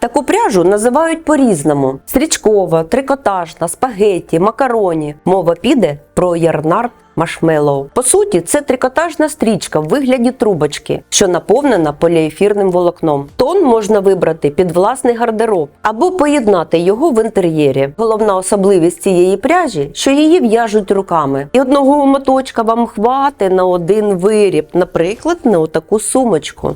Таку пряжу називають по-різному: стрічкова, трикотажна, спагетті, макароні. Мова піде про ярнард маршмеллоу. По суті, це трикотажна стрічка в вигляді трубочки, що наповнена поліефірним волокном. Тон можна вибрати під власний гардероб або поєднати його в інтер'єрі. Головна особливість цієї пряжі, що її в'яжуть руками. І одного моточка вам хвати на один виріб, наприклад, на отаку сумочку.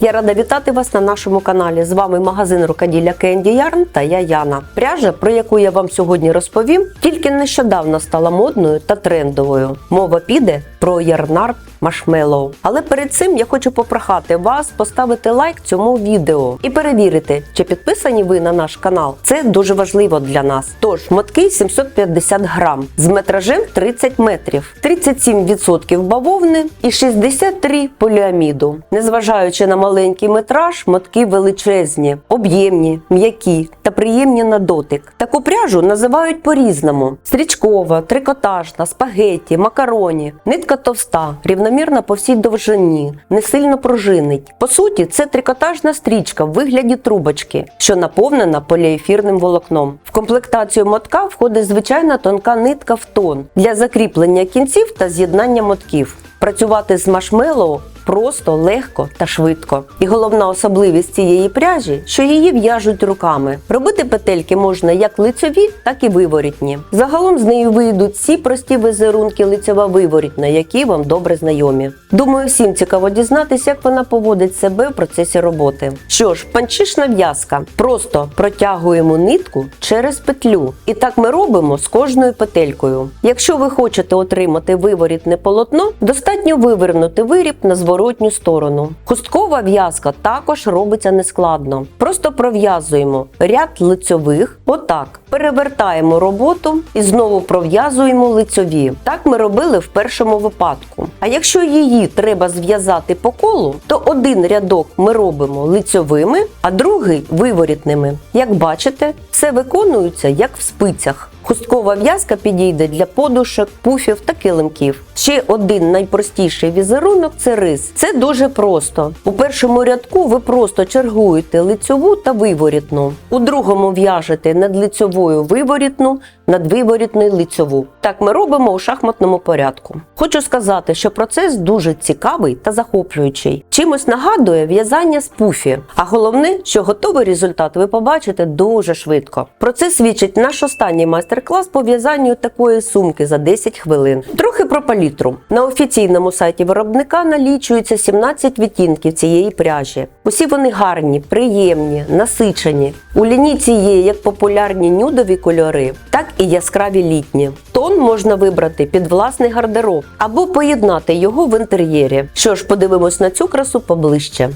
Я рада вітати вас на нашому каналі. З вами магазин рукоділля Candy Yarn та я Яна. Пряжа, про яку я вам сьогодні розповім, тільки нещодавно стала модною та трендовою. Мова піде про ярнард Marshmallow. Але перед цим я хочу попрохати вас поставити лайк цьому відео і перевірити, чи підписані ви на наш канал. Це дуже важливо для нас. Тож, мотки 750 грам з метражем 30 метрів, 37% бавовни і 63 поліаміду. Незважаючи на маленький метраж, мотки величезні, об'ємні, м'які та приємні на дотик. Таку пряжу називають по-різному: стрічкова, трикотажна, спагетті, макароні, нитка товста, рівномірна по всій довжині, не сильно пружинить. По суті, це трикотажна стрічка в вигляді трубочки, що наповнена поліефірним волокном. В комплектацію мотка входить звичайна тонка нитка в тон для закріплення кінців та з'єднання мотків. Працювати з маршмеллоу просто, легко та швидко. І головна особливість цієї пряжі, що її в'яжуть руками. Робити петельки можна як лицьові, так і виворітні. Загалом з нею вийдуть всі прості візерунки лицьова виворітна, які вам добре знайомі. Думаю, всім цікаво дізнатися, як вона поводить себе в процесі роботи. Що ж, панчишна в'язка. Просто протягуємо нитку через петлю. І так ми робимо з кожною петелькою. Якщо ви хочете отримати виворітне полотно, достатньо вивернути виріб на зворотню сторону. Хусткова в'язка також робиться нескладно. Просто пров'язуємо ряд лицьових, отак. Перевертаємо роботу і знову пров'язуємо лицьові. Так ми робили в першому випадку. А якщо її треба зв'язати по колу, то один рядок ми робимо лицьовими, а другий виворітними. Як бачите, все виконується як в спицях. Хусткова в'язка підійде для подушок, пуфів та килимків. Ще один найпростіший візерунок це рис. Це дуже просто. У першому рядку ви просто чергуєте лицьову та виворітну. У другому в'яжете над лицьовою виворітну, над виворітною лицьову. Так ми робимо у шахматному порядку. Хочу сказати, що процес дуже цікавий та захоплюючий. Чимось нагадує в'язання з пуфі. А головне, що готовий результат ви побачите дуже швидко. Про це свідчить наш останній майстер-клас по в'язанню такої сумки за 10 хвилин. Трохи про палітру. На офіційному сайті виробника налічується 17 відтінків цієї пряжі. Усі вони гарні, приємні, насичені. У лінійці є як популярні нюдові кольори, так і яскраві літні. Тон можна вибрати під власний гардероб або поєднати його в інтер'єрі. Що ж, подивимось на цю красу поближче.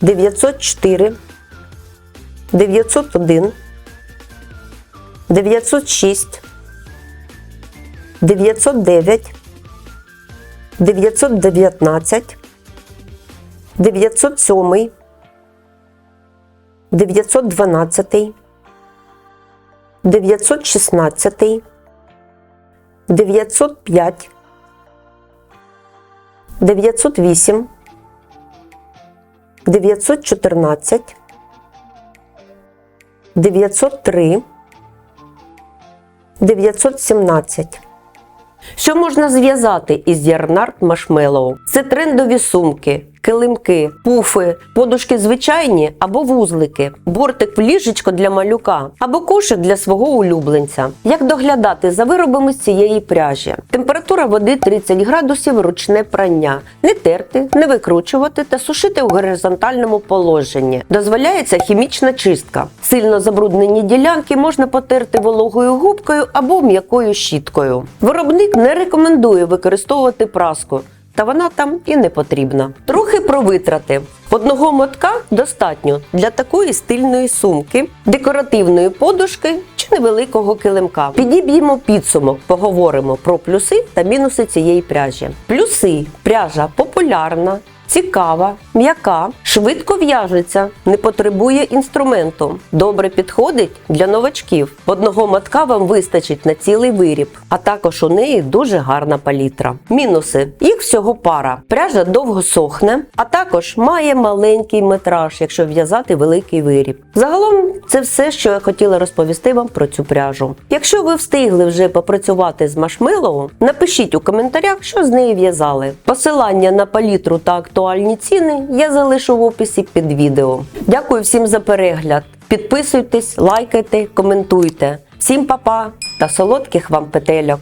904, 901, 906, 909, 919, 907, 912, 916, 905, 908, 914, 903, 917. Що можна зв'язати із ярнард Машмелоу? Це трендові сумки, килимки, пуфи, подушки звичайні або вузлики, бортик в ліжечко для малюка або кошик для свого улюбленця. Як доглядати за виробами з цієї пряжі? Температура води 30 градусів, ручне прання. Не терти, не викручувати та сушити у горизонтальному положенні. Дозволяється хімічна чистка. Сильно забруднені ділянки можна потерти вологою губкою або м'якою щіткою. Виробник не рекомендує використовувати праску. Та вона там і не потрібна. Про витрати. Одного мотка достатньо для такої стильної сумки, декоративної подушки чи невеликого килимка. Підіб'ємо підсумок, поговоримо про плюси та мінуси цієї пряжі. Плюси пряжа популярна. цікава, м'яка, швидко в'яжеться, не потребує інструменту. Добре підходить для новачків. Одного матка вам вистачить на цілий виріб, а також у неї дуже гарна палітра. Мінуси: їх всього пара. Пряжа довго сохне, а також має маленький метраж, якщо в'язати великий виріб. Загалом це все, що я хотіла розповісти вам про цю пряжу. Якщо ви встигли вже попрацювати з маршмеллоу, напишіть у коментарях, що з неї в'язали. Посилання на палітру та актуальні ціни я залишу в описі під відео. Дякую всім за перегляд. Підписуйтесь, лайкайте, коментуйте. Всім па-па та солодких вам петельок!